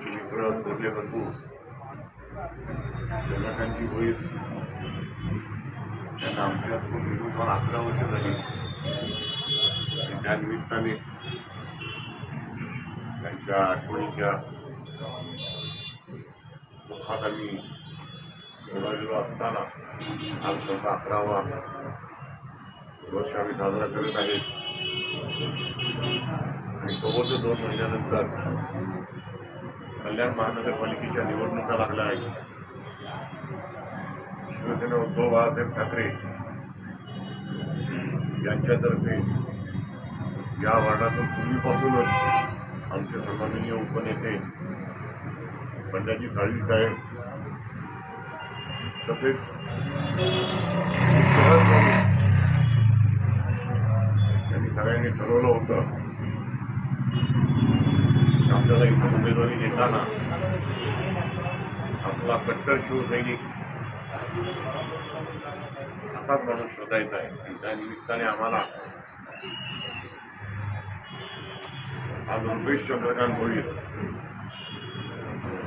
आमचे मित्र थोरले बंधू जनकांची होईल त्यांना आमच्या खूप मला अकरा वर्ष झाली. आणि त्यानिमित्ताने त्यांच्या आठवणीच्या दुःखात आम्ही ओढालेलो असताना आज त्यांचा अकरावा वर्ष आम्ही साजरा करत आहे. आणि सोबतच दोन महिन्यानंतर कल्याण महानगरपालिकेच्या निवडणुका लागल्या आहेत. शिवसेना उद्धव बाळासाहेब ठाकरे यांच्यातर्फे या वार्डातून पूर्वीपासूनच आमचे सन्माननीय उपनेते पंजाजी साळवी साहेब तसेच यांनी सगळ्यांनी ठरवलं होतं आपल्याला इथं उमेदवारी देताना आपला कट्टर शिवसैनिक असाच माणूस शोधायचा आहे. आणि त्या निमित्ताने आम्हाला आज रुपेश चंद्रकांत भोईर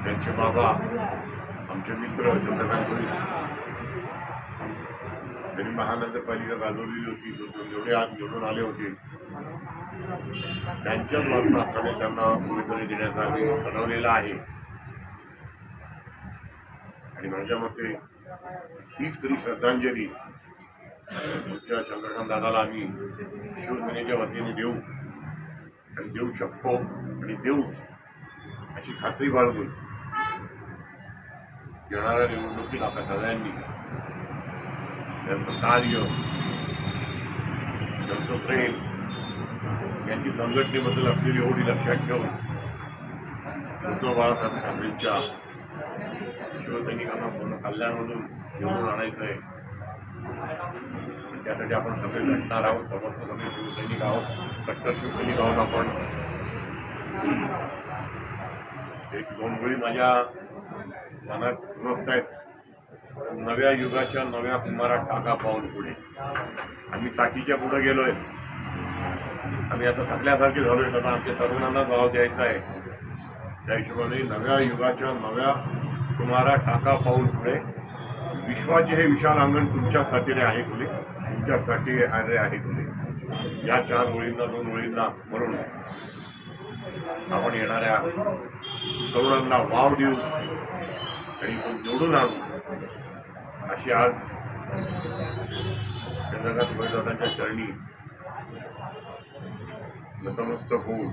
त्यांचे बाबा आमचे मित्र चंद्रकांत भोईर त्यांनी महानगरपालिका गाजवलेली होती जो- जेवढे आज निवडून आले होते त्यांच्याच वारसाखाने त्यांना उमेदवारी देण्याचा आम्ही ठरवलेला आहे. आणि माझ्या मते हीच खरी श्रद्धांजली तुमच्या चंद्रकांत दादाला आम्ही शिवसेनेच्या वतीने देऊ आणि देऊ शकतो आणि देऊ अशी खात्री बाळगून येणाऱ्या निवडणुकीला आता सगळ्यांनी त्यांचं कार्य त्यांचं प्रेम यांची संघटनेबद्दल असलेली एवढी लक्षात ठेवून उद्धव बाळासाहेब ठाकरेंच्या शिवसैनिकांना पूर्ण कल्याणमधून निवडून आणायचं आहे. त्यासाठी आपण सगळे झटणार आहोत समस्त सगळे शिवसैनिक आहोत कट्टर शिवसैनिक आहोत आपण. एक दोन वेळी माझ्या मनात मस्त आहेत. नव्या युगाच्या नव्या कुमारात टाका पाहून पुढे. आम्ही साठीच्या पुढे गेलोय. आम्ही आता थकल्यासारखे झालोय. आता आमच्या तरुणांना भाव द्यायचा आहे. त्या हिशोबाने नव्या युगाच्या नव्या कुमारा टाका पाऊल पुढे. विश्वाचे हे विशाल अंगण तुमच्यासाठी आहे खुले तुमच्यासाठी आरे आहे खुले या चार ओळींना दोन ओळींना स्मरून आपण येणाऱ्या तरुणांना वाव देऊ आणि निवडून आणू अशी आज चंद्रकांत भोईदादांच्या चरणी नतमस्तक होऊन